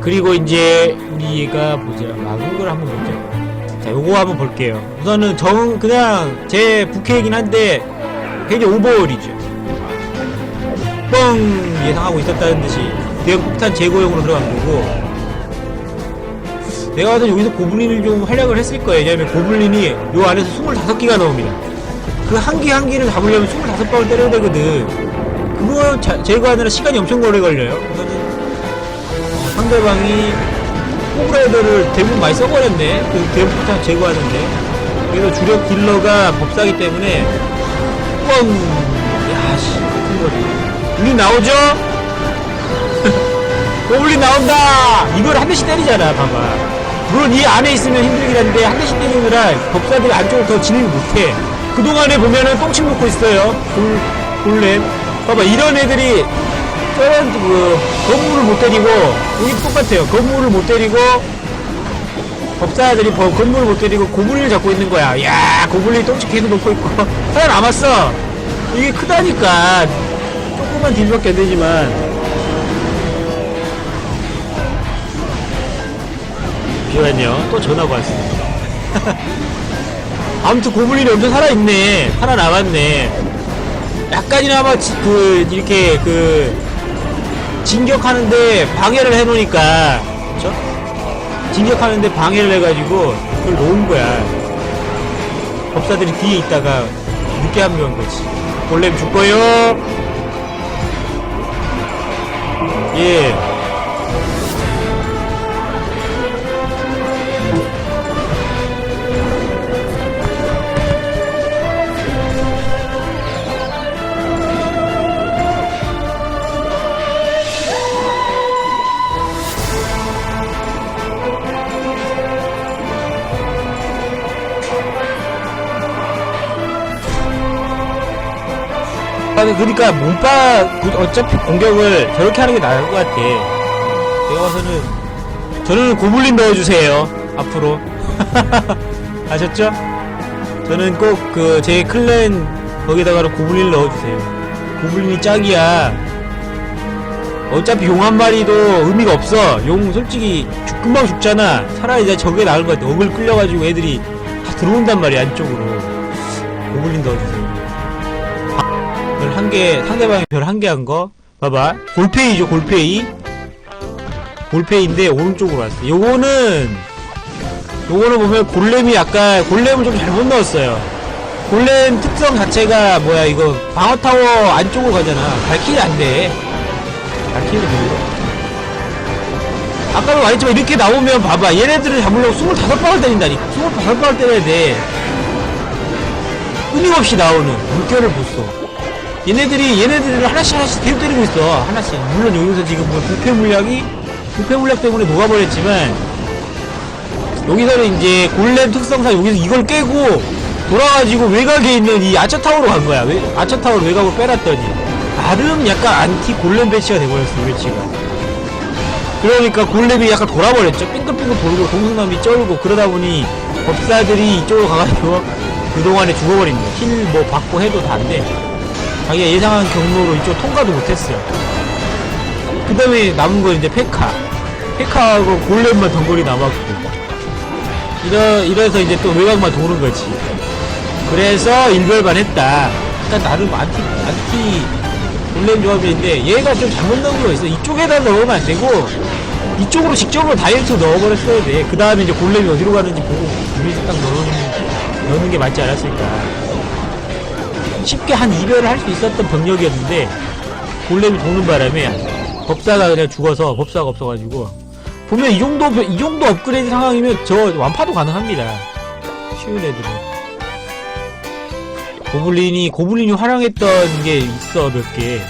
그리고 이제 우리가 보자 막은 걸 한번 보자 자 요거 한번 볼게요. 우선은 정 그냥 제 부캐이긴 한데 굉장히 오버월이죠. 뻥 예상하고 있었다는 듯이 대형 폭탄 제거용으로 들어간 거고 내가 봐서 여기서 고블린을 좀 활약을 했을 거예요. 왜냐면 고블린이 요 안에서 25개가 나옵니다. 그 한 개 한 개를 잡으려면 25방을 때려야 되거든. 그거 자- 제거하느라 시간이 엄청 오래 걸려요 상대방이 호그라이더를 대부분 많이 써버렸네 그 폭탄 제거하는데 그래서 주력 딜러가 법사기 때문에 뻥 야씨 거지 우리 나오죠? 고블린 나온다! 이걸 한 대씩 때리잖아, 봐봐. 물론 이 안에 있으면 힘들긴 한데, 한 대씩 때리느라 법사들이 안쪽을 더 진입을 못해. 그동안에 보면은 똥침 놓고 있어요. 골, 골렘. 봐봐, 이런 애들이, 저런, 그, 건물을 못 때리고, 여기 똑같아요. 건물을 못 때리고, 법사들이 버- 건물을 못 때리고 고블린을 잡고 있는 거야. 야 고블린 똥침 계속 놓고 있고. 하나 남았어. 이게 크다니까. 조그만 딜밖에 안 되지만. 잠시만요. 또 전화가 왔습니다. 아무튼 고블린이 엄청 살아있네. 하나 남았네. 약간이나마 지- 그, 이렇게 그, 진격하는데 방해를 해놓으니까, 그쵸? 진격하는데 방해를 해가지고, 그걸 놓은 거야. 법사들이 뒤에 있다가 늦게 합류한 거지. 골렘 죽어요. 예. 아니, 그러니까 몸빠 그 어차피 공격을 저렇게 하는 게 나을 것 같아. 내가 봐서는 저는 고블린 넣어주세요. 앞으로 아셨죠? 저는 꼭 그 제 클랜 거기다가 고블린 넣어주세요. 고블린이 짝이야. 어차피 용 한 마리도 의미가 없어. 용 솔직히 죽- 금방 죽잖아. 차라리 이제 저게 나을 것 같아. 억을 끌려가지고 애들이 다 들어온단 말이야 안쪽으로. 고블린 넣어주세요. 별한 개, 상대방이 별 한 개 한 거. 봐봐. 골페이죠, 골페이. 골페이인데, 오른쪽으로 왔어. 요거는, 요거는 보면 골렘이 약간, 골렘을 좀 잘못 넣었어요. 골렘 특성 자체가, 뭐야, 이거, 방어타워 안쪽으로 가잖아. 발키리 안 돼. 발키리 별로. 아까도 말했지만, 이렇게 나오면 봐봐. 얘네들을 잡으려고 25방을 때린다니. 25방을 때려야 돼. 끊임없이 나오는 물결을 보소. 얘네들이 얘네들을 하나씩 하나씩 계속 때리고 있어. 하나씩. 물론 여기서 지금 뭐 부패 물약이 부패 물약 때문에 녹아버렸지만 여기서는 이제 골렘 특성상 여기서 이걸 깨고 돌아가지고 외곽에 있는 이 아처 타워로 간 거야. 외, 아처 타워를 외곽으로 빼놨더니. 나름 약간 안티 골렘 배치가 돼버렸어 배치가. 그러니까 골렘이 약간 돌아버렸죠. 빙글빙글 돌고 동성남이 쩔고 그러다 보니 법사들이 이쪽으로 가가지고 그동안에 죽어버린 거야. 힐뭐 받고 해도 다 안돼 자기가 예상한 경로로 이쪽 통과도 못했어요. 그 다음에 남은 건 이제 페카. 페카하고 골렘만 덩거리 남았고. 이러, 이래서 이제 또 외곽만 도는 거지. 그래서 일별만 했다. 일단 나름 안티, 안티 골렘 조합인데 얘가 좀 잘못 넣은 거 있어. 이쪽에다 넣으면 안 되고, 이쪽으로 직접으로 다이렉트 넣어버렸어야 돼. 그 다음에 이제 골렘이 어디로 가는지 보고, 유리지 딱 넣는, 넣는 게 맞지 않았을까. 쉽게 한 이별을 할 수 있었던 병력이었는데 골렘이 도는 바람에 법사가 그냥 죽어서 법사가 없어가지고 보면 이 정도 이 정도 업그레이드 상황이면 저 완파도 가능합니다. 쉬운 애들은 고블린이 고블린이 활용했던 게 있어 몇 개.